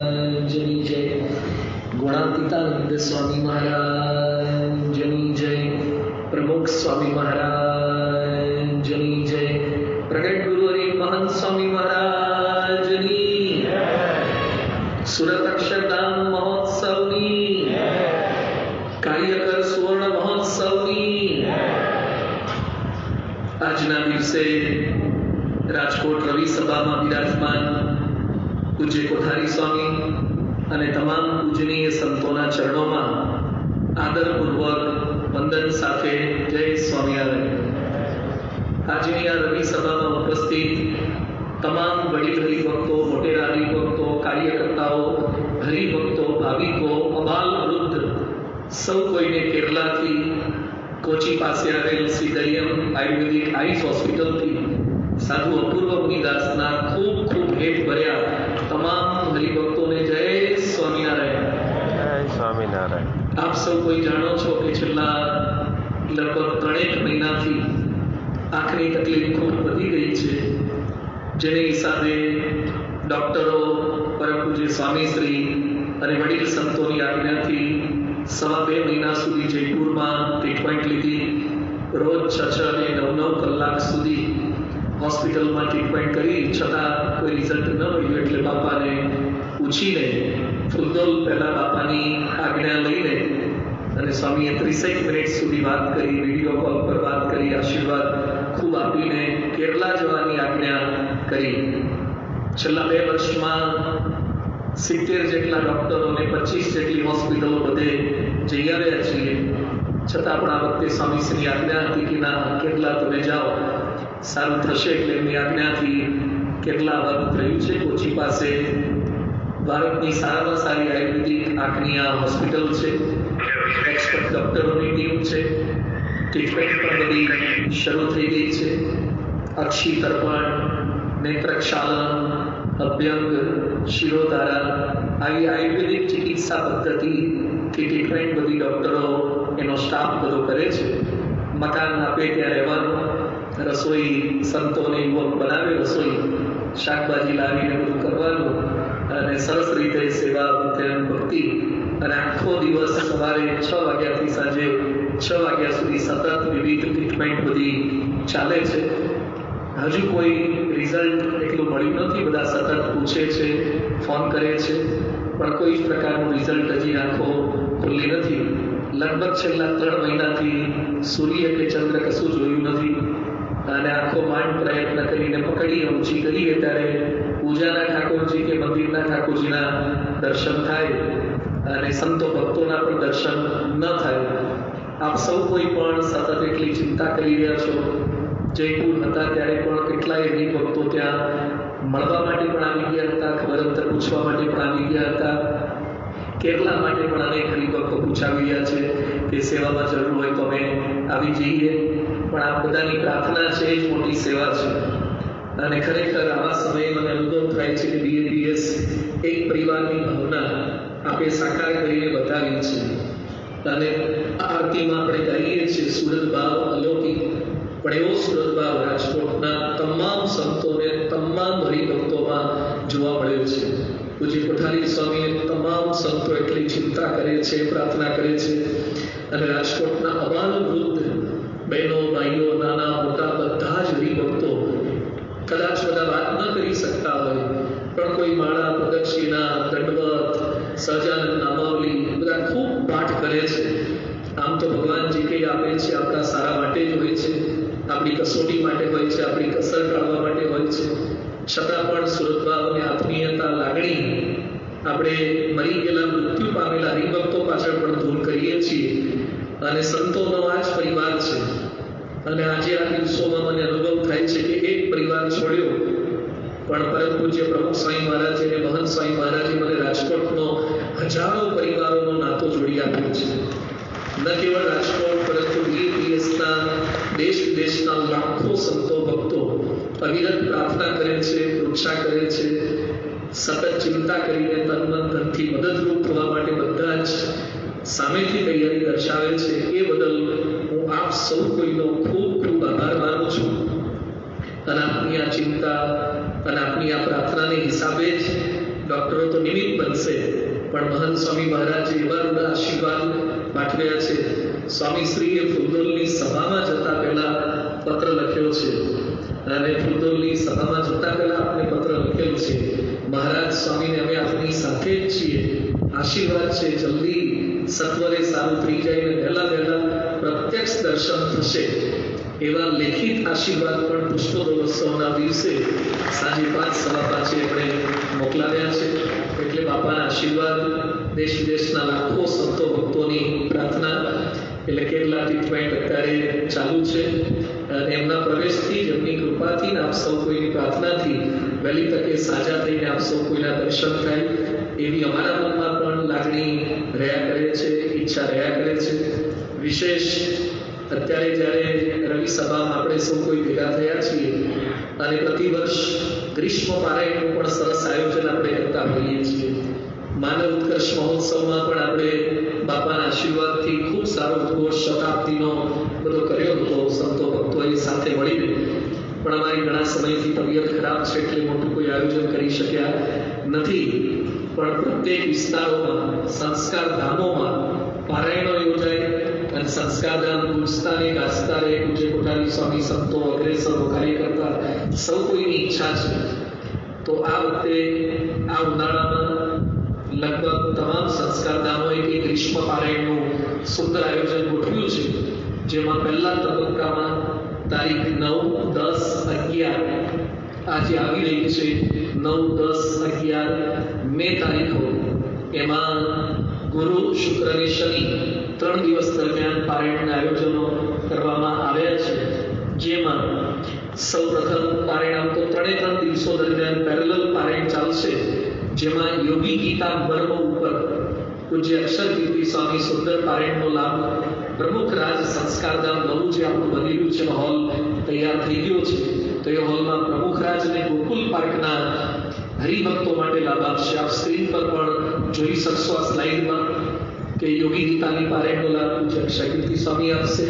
મહારાજની જય ગુણાતીતાનંદ સ્વામી મહારાજની જય પ્રમુખ સ્વામી મહારાજની જય પ્રગટ ગુરુહરિ મહંત સ્વામી મહારાજની સુરત અક્ષરધામ મહોત્સવની કાર્યકર સુવર્ણ મહોત્સવની આજના દિવસે રાજકોટ રવિ સભામાં બિરાજમાન પૂજ્ય કોઠારી સ્વામી અને તમામ પૂજનીય સંતોના ચરણોમાં આદરપૂર્વક વંદન સાથે જય સ્વામિનારાયણ. આજની આ રવિ સભામાં ઉપસ્થિત તમામ વડીલ હરિભક્તો, મોટેરા હરિભક્તો, કાર્યકર્તાઓ, હરિભક્તો, ભાવિકો, અબાલ વૃદ્ધ, સૌ કોઈને કેરલાથી કોચી પાસે આવેલ સિદરિયમ આયુર્વેદિક આઈસ હોસ્પિટલથી સાધુ અપૂર્વ મુનિદાસના ખૂબ ખૂબ હેત ભર્યા આપ સૌ કોઈ જાણો છો કે છેલ્લા લગભગ ત્રણેક મહિનાથી આંખની તકલીફ ખૂબ વધી ગઈ છે. જેને હિસાબે ડૉક્ટરો પરમ પૂજ્ય સ્વામીશ્રી અને વડીલ સંતોની આજ્ઞાથી સવા બે મહિના સુધી જયપુરમાં ટ્રીટમેન્ટ લીધી. રોજ છ છ અને નવ નવ કલાક સુધી હોસ્પિટલમાં ટ્રીટમેન્ટ કરી. છતાં કોઈ રિઝલ્ટ ન મળ્યું એટલે બાપાને પૂછીને ફુલદોલ પહેલા બાપાની આજ્ઞા લઈને અને સ્વામીએ ત્રીસેક મિનિટ સુધી વાત કરી વીડિયો કોલ પર વાત કરી, આશીર્વાદ ખૂબ આપીને કેરલા જવાની આજ્ઞા કરી. છેલ્લા બે વર્ષમાં સિત્તેર જેટલા ડૉક્ટરો અને પચીસ જેટલી હોસ્પિટલો બધે જઈ આવ્યા છીએ. છતાં પણ આ વખતે સ્વામીશ્રીની આજ્ઞા હતી કે ના કેટલા તમે જાઓ. સારું થશે એટલે એમની આજ્ઞાથી કેટલા વખત થયું છે. કોચી પાસે ભારતની સારામાં સારી આયુર્વેદિક આંખની આ હોસ્પિટલ છે. એક્સપર્ટ ડૉક્ટરોની ટીમ છે. ટ્રીટમેન્ટ પણ બધી શરૂ થઈ ગઈ છે. અક્ષી તર્પણ નેત્રક્ષાલન, અભ્યંગ, શિરોધારા, આવી આયુર્વેદિક ચિકિત્સા પદ્ધતિથી ટ્રીટમેન્ટ બધી ડૉક્ટરો એનો સ્ટાફ બધો કરે છે. મકાન આપે ત્યાં રહેવાનું, રસોઈ સંતોને યુવક બનાવે રસોઈ, શાકભાજી લાવીને બધું કરવાનું અને સરસ રીતે સેવા ભક્તિ ભક્તિ અને આખો દિવસ સવારે છ વાગ્યાથી સાંજે છ વાગ્યા સુધી સતત વિવિધ ટ્રીટમેન્ટ બધી ચાલે છે. હજુ કોઈ રિઝલ્ટ એટલું મળ્યું નથી. બધા સતત પૂછે છે ફોન કરે છે, પણ કોઈ જ પ્રકારનું રિઝલ્ટ હજી આંખો ખુલ્લી નથી. લગભગ છેલ્લા ત્રણ મહિનાથી સૂર્ય કે ચંદ્ર કશું જોયું નથી. અને આખો માંડ પ્રયત્ન કરીને પકડીએ ઊંચી કરીએ ત્યારે પૂજાના ઠાકોરજી કે મંદિરના ઠાકોરજીના દર્શન થાય અને સંતો ભક્તોના પણ દર્શન ન થાય. આપ સૌ કોઈ પણ સતત એટલી ચિંતા કરી રહ્યા છો. જયપુર હતા ત્યારે પણ કેટલાય હરિભક્તો ત્યાં મળવા માટે પણ આવી ગયા હતા ખબર અંતર પૂછવા માટે પણ આવી ગયા હતા. કેરલા માટે પણ અનેક હરિભક્તો પૂછાવી રહ્યા છે કે સેવામાં જરૂર હોય તો અમે આવી જઈએ. પણ આ બધાની પ્રાર્થના છે, એ જ મોટી સેવા છે. અને ખરેખર આવા સમયે મને અનુભવ થાય છે કે બીએપીએસ એક પરિવારની ભાવના આપે સાકાર કરીને બતાવી છે. અને આરતીમાં આપણે ગાઈએ છીએ સુરત ભાવ અલૌકિક. પણ એવો સુરત ભાવ રાજકોટના તમામ સંતોને, તમામ હરિભક્તોમાં જોવા મળ્યો છે. પૂજ્ય કોઠારી સ્વામીએ તમામ સંતો એટલી ચિંતા કરે છે, પ્રાર્થના કરે છે. અને રાજકોટના અમાન વૃદ્ધ બહેનો, ભાઈઓ, નાના, મોટા બધા જ હરિભક્તો કદાચ બધા વાત ન કરી શકતા હોય. પણ કોઈ માળા પ્રદક્ષિણા દંડવત સહજાનંદ નામાવલી બધા ખૂબ પાઠ કરે છે. આમ તો ભગવાન જે કંઈ આપે છે, આપણા સારા માટે જ હોય છે. આપણી કસોટી માટે હોય છે, આપણી કસર ટાળવા માટે હોય છે. છતાં પણ સુરતભાવ અને આત્મીયતા લાગણી, આપણે મરી ગયેલા મૃત્યુ પામેલા હરિભક્તો પાછળ પણ દૂર કરીએ છીએ. અને સંતોનો આ જ પરિવાર છે. અને આજે આ દિવસોમાં મને અનુભવ થાય છે કે એક પરિવાર છોડ્યો. પણ પરમ પૂજ્ય પ્રમુખ સ્વામી મહારાજ અને મહંત સ્વામી મહારાજે મને રાજકોટનો હજારો પરિવારોનો નાતો જોડી આપ્યો છે. ન કેવળ રાજકોટ, પરંતુ બીએપીએસના દેશ વિદેશના લાખો સંતો, ભક્તો અવિરત પ્રાર્થના કરે છે પૃચ્છા કરે છે, સતત ચિંતા કરીને તન મન ધનથી મદદરૂપ થવા માટે બધા જ સામેથી તૈયારી દર્શાવે છે. એ બદલ હું આપ સૌ કોઈનો ખૂબ ખૂબ આભાર માનું છું. અને આપની આ ચિંતા અને આપની આ પ્રાર્થનાને હિસાબે જ ડોક્ટરો તો નિમિત્ત બનશે. પણ મહંત સ્વામી મહારાજ એવા રૂડા આશીર્વાદ પાઠવ્યા છે. સ્વામી શ્રીએ ફૂલદોલની સભામાં જતા પહેલા પત્ર લખ્યો છે. અને ફૂલદોલની સભામાં જતા પહેલા આપણે પત્ર લખેલું છે. મહારાજ સ્વામીને અમે આપની સાથે જ છીએ. આશીર્વાદ છે. જલ્દી સત્વરે સારું થઈ જાય અને પહેલા પહેલા પ્રત્યક્ષ દર્શન થશે. એવા લેખિત આશીર્વાદ પણ પુષ્પોત્સવના દિવસે સાંજે પાંચ, સવા પાંચે આપણે મોકલાવ્યા છે. એટલે બાપાના આશીર્વાદ દેશ વિદેશના લાખો સંતો ભક્તોની પ્રાર્થના એટલે કેટલા ટ્રીટમેન્ટ અત્યારે ચાલુ છે. એમના પ્રવેશથી જ એમની કૃપાથી આપ સૌ કોઈની પ્રાર્થનાથી વહેલી તકે સાજા થઈને આપ સૌ કોઈના દર્શન થાય એવી અમારા મનમાં પણ લાગણી રહ્યા કરે છે, ઈચ્છા રહ્યા કરે છે. વિશેષ અત્યારે જ્યારે રવિ સભામાં આપણે સૌ કોઈ ભેગા થયા છીએ, અને પ્રતિવર્ષ ગ્રીષ્મ પારાયણનું પણ સરસ આયોજન આપણે કરતા હોઈએ છીએ. માનવ ઉત્કર્ષ મહોત્સવમાં પણ આપણે બાપાના આશીર્વાદથી ખૂબ સારો ઉદ્ઘોષ શતાબ્દીનો બધો કર્યો હતો, સંતો ભક્તોએ સાથે મળીને. પણ અમારી ઘણા સમયથી તબિયત ખરાબ છે એટલે મોટું કોઈ આયોજન કરી શક્યા નથી. પણ પ્રત્યેક વિસ્તારોમાં, સંસ્કાર ધામોમાં પારાયણો યોજાય અને સંસ્કાર ધામ ગુંજતાને પૂજ્ય કોઠારી સ્વામી સંતો અગ્રેસરો કાર્યકર્તા, સૌ કોઈની ઈચ્છા છે. તો આ વખતે આ ઉનાળામાં લગભગ તમામ સંસ્કારધામોએ કે ગ્રીષ્મ પારાયણનું સુંદર આયોજન ગોઠવ્યું છે, જેમાં પહેલા તબક્કામાં તારીખ નવ, દસ, અગિયાર આજે આવી રહી છે. નવ, દસ, અગિયાર, મે તારીખો એમાં ગુરુ, શુક્ર અને શનિ ત્રણ દિવસ દરમિયાન પારાયણના આયોજનો કરવામાં આવ્યા છે. જેમાં સૌ પ્રથમ પારાયણ તો ત્રણે ત્રણ દિવસો દરમિયાન પેરેલલ પારાયણ ચાલશે, જેમાં યોગી ગીતા મર્મ ઉપર પૂજ્ય અક્ષર કીર્તિ સ્વામી સુંદર પારાયણનો લાભ પ્રમુખ રાજ સંસ્કારધામ નવું જે આપણું બની રહ્યું છે. હોલ તૈયાર થઈ ગયો છે. તો એ હોલમાં પ્રમુખ રાજ અને ગોકુલ પાર્કના હરિભક્તો માટે લાભ આપશે. આપ સ્ક્રીન પર પણ જોઈ શકશો આ સ્લાઇડમાં કે યોગી ગીતાની પારેખનો લાભ પૂજ્ય અક્ષયકીર્તિ સ્વામી આપશે.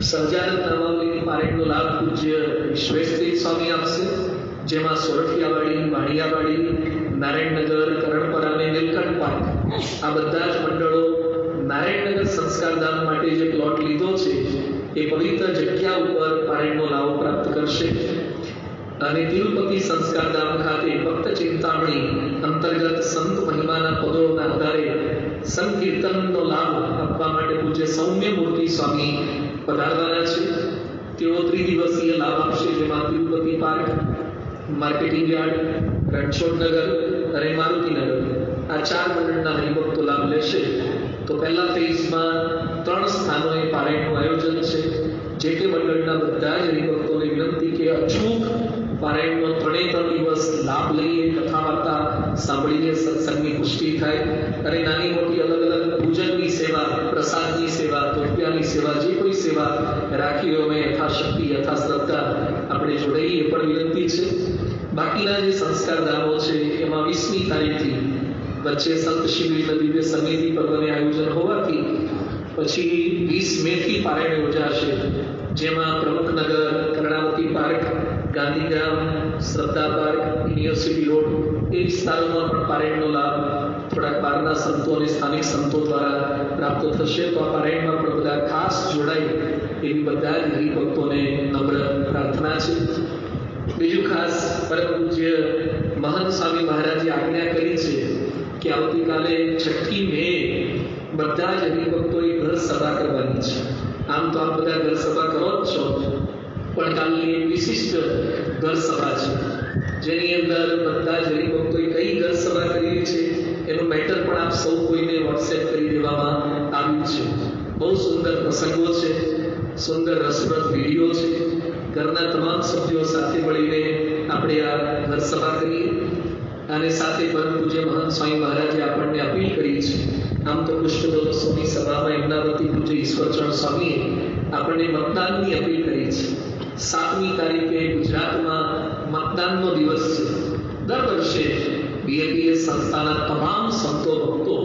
સહજાનંદ નામાવલીની પારેખનો લાભ પૂજ્ય વિશ્વેશ્વરી સ્વામી આપશે. જેમાં સોરઠિયાવાડી વાણિયાવાડી નારાયણનગર, કરણપરા અને નીલકંઠ પાર્ક. આ બધા જ મંડળો નારાયણનગર સંસ્કારધામ માટે જે પ્લોટ લીધો છે, એ પવિત્ર જગ્યા ઉપર પારેખનો લાભ પ્રાપ્ત કરશે. અને તિરુપતિ સંસ્કારધામ ખાતે ભક્ત ચિંતામણી અંતર્ગત સંત મહિમાના પદોના આધારે સંકીર્તનનો લાભ આપવા માટે પૂજ્ય સૌમ્ય મૂર્તિ સ્વામી પધારવાના છે. તેઓ ત્રિદિવસીય લાભ આપશે, જેમાં Tirupati park, marketing yard Ranchhodnagar અને મારુતિનગર આ ચાર મંડળના હરિભક્તો લાભ લેશે. તો પહેલા ફેઝમાં ત્રણ સ્થાનોએ પારાયણનું આયોજન છે, જે તે મંડળના બધા જ હરિભક્તોને વિનંતી કે અચૂક પારાયણનો ત્રણે ત્રણ દિવસ લાભ લઈએ કથા વાર્તા સાંભળીને સત્સંગની પુષ્ટિ થાય. અને નાની મોટી અલગ અલગ પૂજનની સેવા, પ્રસાદની સેવા, તોપિયાની સેવા, જે કોઈ સેવા રાખી અમે યથાશક્તિ, યથાશ્રદ્ધા આપણે જોડાઈએ પણ વિનંતી છે. બાકીના જે સંસ્કાર ધામો છે એમાં વીસમી તારીખથી વચ્ચે સંત શિબિરના દિવ્ય સમિતિ પર્વને આયોજન હોવાથી પછી વીસ મેથી પારાયણ યોજાશે, જેમાં પ્રમુખનગર કર્ણાવતી પાર્ક ગાંધીગ્રામ શ્રદ્ધા પાર્ક, યુનિવર્સિટી રોડ એ સ્થાનોમાં પણ પારાયણનો લાભ થોડાક બહારના સંતો અને સ્થાનિક સંતો દ્વારા પ્રાપ્ત થશે. તો આ પારાયણમાં પણ બધા ખાસ જોડાય એવી બધા જ હરિભક્તોને નમ્ર પ્રાર્થના છે. બીજું ખાસ પરમ પૂજ્ય મહંત સ્વામી મહારાજે આજ્ઞા કરી છે કે આવતીકાલે છઠ્ઠી મે બધા જ હરિભક્તોએ ઘર સભા કરવાની છે. આમ તો આપ બધા ઘર સભા કરો જ છો, પણ કાલની વિશિષ્ટ ઘર સભા છે. જેની અંદર બધા જ હરિભક્તોએ કઈ ઘર સભા કરેલી છે, એનું મેટર પણ આપ સૌ કોઈને વોટ્સએપ કરી દેવામાં આવ્યું છે. બહુ સુંદર પ્રસંગો છે, સુંદર રસપ્રદ વીડિયો છે. ઘરના તમામ સભ્યો સાથે મળીને આપણે આ ઘર સભા કરીએ. અને સાથે પરમ પૂજ્ય મહંત સ્વામી મહારાજે આપણને અપીલ કરી છે. આમ તો પુષ્પદોત્સવની સભામાં એમના વતી પૂજ્ય ઈશ્વરચરણ સ્વામીએ આપણને મતદાનની અપીલ કરી છે. સાતમી તારીખે ગુજરાતમાં મતદાનનો દિવસ છે. દર વર્ષે બીએપીએસ સંસ્થાના તમામ સંતો ભક્તો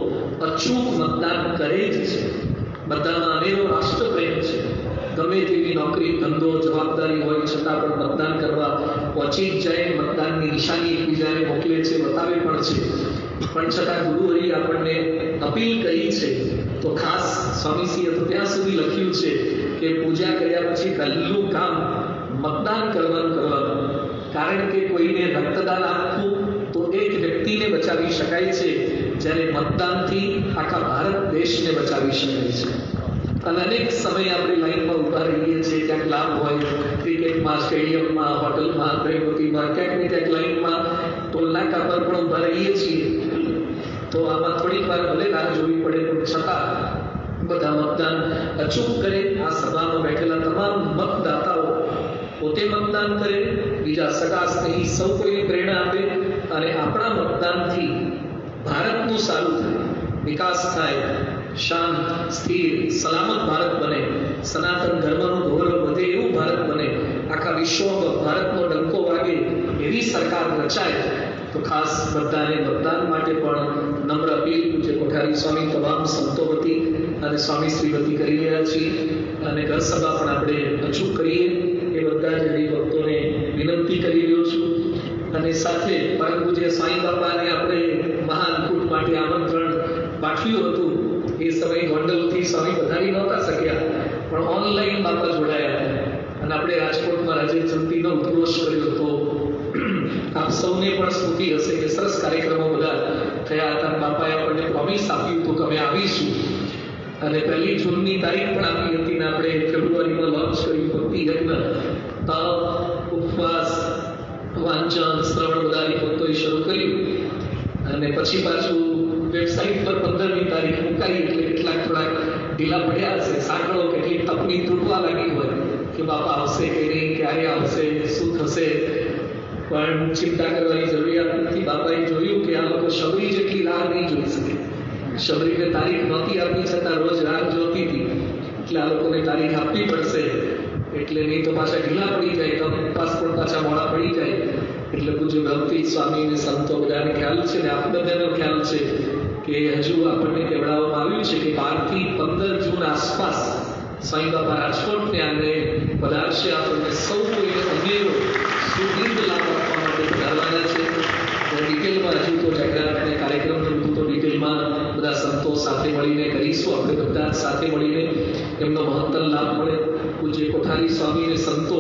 અચૂક મતદાન કરે જ છે. બધામાં અનેરો રાષ્ટ્રપ્રેમ છે. ગમે તેવી નોકરી, ધંધો, જવાબદારી હોય છતાં પણ મતદાન કરવા પહોંચી જ જાય મતદાનની નિશાની એકબીજાને મોકલે છે, બતાવે પણ છે. પણ છતાં ગુરુહરિ આપણને અપીલ કરી છે. તો ખાસ સ્વામીશ્રીએ તો ત્યાં સુધી લખ્યું છે કે પૂજા કર્યા પછી પહેલું કામ મતદાન કરવાનું કરવાનું. કારણ કે કોઈને રક્તદાન આપવું તો એક વ્યક્તિને બચાવી શકાય છે, જ્યારે મતદાનથી આખા ભારત દેશને બચાવી શકાય છે. અને અનેક સમય આપણે લાઈનમાં ઊભા રહીએ છીએ, ક્યાંક લાભ હોય, ક્રિકેટમાં, સ્ટેડિયમમાં, હોટલમાં ગણપતિમાં ક્યાંક ને ક્યાંક લાઈનમાં ટોલનાકા પર પણ ઊભા રહીએ છીએ. તો આમાં થોડીક વાર ભલે રાહ જોવી પડે, પણ છતાં બધા મતદાન અચૂક કરે. આ સભામાં બેઠેલા તમામ મતદાતાઓ પોતે મતદાન કરે, બીજા સગા સ્નેહી સૌ કોઈને પ્રેરણા આપે અને આપણા મતદાનથી ભારતનું સારું થાય, વિકાસ થાય, શાંત, સ્થિર, સલામત ભારત બને, સનાતન ધર્મનું ગૌરવ વધે એવું ભારત બને, આખા વિશ્વમાં ભારતનો ડંકો વાગે એવી સરકાર રચાય. તો ખાસ બધાને મતદાન માટે પણ નમ્ર અપીલ પૂજ્ય કોઠારી સ્વામી, તમામ સંતો વતી અને સ્વામી શ્રી વતી કરી રહ્યા છીએ. અને ઘર સભા પણ આપણે અચૂક કરીએ એ બધા જ હરિભક્તોને વિનંતી કરી રહ્યો છું અને સાથે પરમ પૂજ્ય સ્વામી બાપાને આપણે મહાન મહાઅન્નકૂટ માટે આમંત્રણ પાઠવ્યું હતું, એ સમયે ગોંડલથી સ્વામી વધારી નહોતા શક્યા, પણ ઓનલાઈન બાપા જોડાયા અને આપણે રાજકોટમાં રાજીવ જંતીનો ઉદ્ઘોષ કર્યો હતો. આપ સૌને પણ સ્મૃતિ હશે કે સરસ કાર્યક્રમો બધા થયા હતા. બાપાએ આપણને પ્રોમિસ આપ્યું હતું કે અમે આવીશું. અને પહેલી જૂનની તારીખ પણ આપી હતી ને આપણે ફેબ્રુઆરીમાં લોન્ચ કર્યું ભક્તિ યજ્ઞ તપ ઉપવાસ વાંચન શ્રવણ બધા ભક્તોએ શરૂ કર્યું. અને પછી પાછું વેબસાઇટ પર પંદરમી તારીખ મુકાઈ એટલે કેટલાક થોડાક ઢીલા પડ્યા હશે. સાંકળો કેટલીક તકની તૂટવા લાગી હોય કે બાપા આવશે કે નહીં, ક્યારે આવશે, શું થશે? પણ ચિંતા કરવાની જરૂરિયાત નથી. બાપાએ જોયું કે આ લોકો શબરી જેટલી રાહ નહીં જોઈ શકે. શબરીને તારીખ નહોતી આપી છતાં રોજ રાહ જોતી હતી. એટલે આ લોકોને તારીખ આપવી પડશે. એટલે નહીં તો પાછા ઢીલા પડી જાય, તો પણ પાછા મોડા પડી જાય. એટલે પૂજ્ય ભક્તિ, સ્વામી અને સંતો બધાને ખ્યાલ છે ને આપણે બધાનો ખ્યાલ છે કે હજુ આપણને કહેવડાવવામાં આવ્યું છે કે બારથી પંદર જૂન આસપાસ સાંઈ બાબા રાજકોટ ત્યાંને પધારશે. આપણને સૌ કોઈને અનેરો સુદીર્ઘ લાભ આપવા માટે પધારવાના છે. ડિટેલમાં હજુ તો જાહેરાત અને કાર્યક્રમનું તો ડિટેલમાં બધા સંતો સાથે મળીને કરીશું. આપણે બધા સાથે મળીને એમનો મહત્તમ લાભ મળે. પૂજ્ય કોઠારી સ્વામી અને સંતો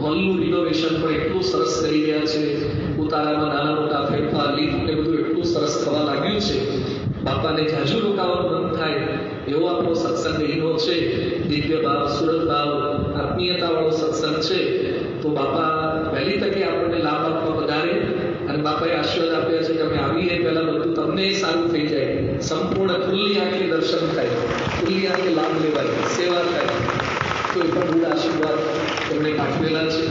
હોલનું રિનોવેશન પણ એટલું સરસ કરી રહ્યા છે. ઉતારામાં નાના મોટા ફેરફાર લીફ ને બધું એટલું સરસ થવા લાગ્યું છે. બાપાને જાજુ રોકાવાનું મન થાય એવો આપણો સત્સંગ એનો છે. દિવ્ય ભાવ, સુરત ભાવ, આત્મીયતાવાળો સત્સંગ છે. તો બાપા વહેલી તકે આપણને લાભ આપવા વધારે અને બાપાએ આશીર્વાદ આપ્યા છે કે અમે આવીએ. પહેલા બધું તમને સારું થઈ જાય. સંપૂર્ણ ખુલ્લી આંખે દર્શન થાય. ખુલ્લી આંખે લાભ લેવાય. સેવા થાય તો એ પણ ગુડ આશીર્વાદ તેમણે પાઠવેલા છે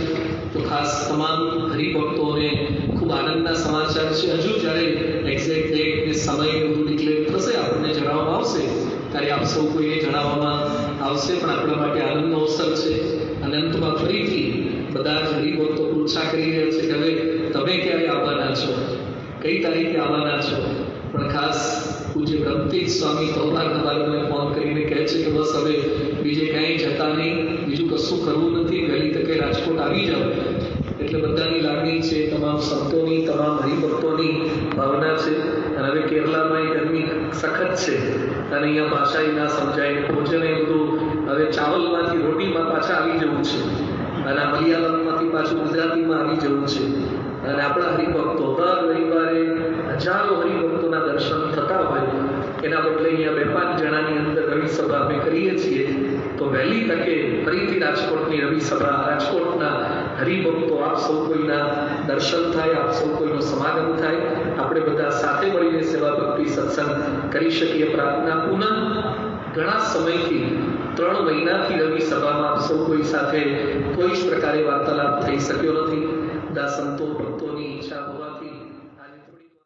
તો ખાસ તમામ હરિભક્તોને ખૂબ આનંદના સમાચાર છે. હજુ જ્યારે એક્ઝેક્ટ ડેટ ને સમય બધું ડિક્લેર થશે, આપણને જણાવવામાં આવશે, ત્યારે આપ સૌ કોઈને જણાવવામાં આવશે. પણ આપણા માટે આનંદનો અવસર છે. અને અંતમાં ફરીથી બધા જ હરિભક્તો પૂછા કરી રહ્યા છે કે હવે તમે ક્યારે આવવાના છો? કઈ તારીખે આવવાના છો? પણ ખાસ પૂજ્ય બ્રહ્મતીજ સ્વામી તોવાર નવારને ફોન કરીને કહે છે કે બસ હવે બીજે ક્યાંય જતા નહીં. બીજું કશું કરવું નથી. વહેલી તકે રાજકોટ આવી જાઓ. એટલે બધાની લાગણી છે, તમામ સંતોની, તમામ હરિભક્તોની ભાવના છે. અને હવે કેરલામાં ગરમી સખત છે. અને અહીંયા ભાષા ના સમજાય, ભોજન એ બધું. હવે ચાવલમાંથી રોટીમાં પાછા આવી જવું છે. અને મલયાલમમાંથી પાછું ગુજરાતીમાં આવી જવું છે. અને આપણા હરિભક્તો, દર રવિવારે હજારો હરિભક્તોના દર્શન થતા હોય. એના બદલે અહીંયા બે પાંચ જણાની અંદર રવિ સભા અમે કરીએ છીએ. તો વહેલી તકે ફરીથી રાજકોટની રવિ સભા, રાજકોટના હરિભક્તો, આપ સૌ કોઈના દર્શન થાય, આપ સૌ કોઈનો સમાગમ થાય. આપણે બધા સાથે મળીને સેવા ભક્તિ સત્સંગ કરી શકીએ. પ્રાર્થના પુનઃ ઘણા સમયથી, ત્રણ મહિનાથી રવિ સભામાં આપ સૌ કોઈ સાથે કોઈ જ પ્રકારે વાર્તાલાપ થઈ શક્યો નથી. દા સંતો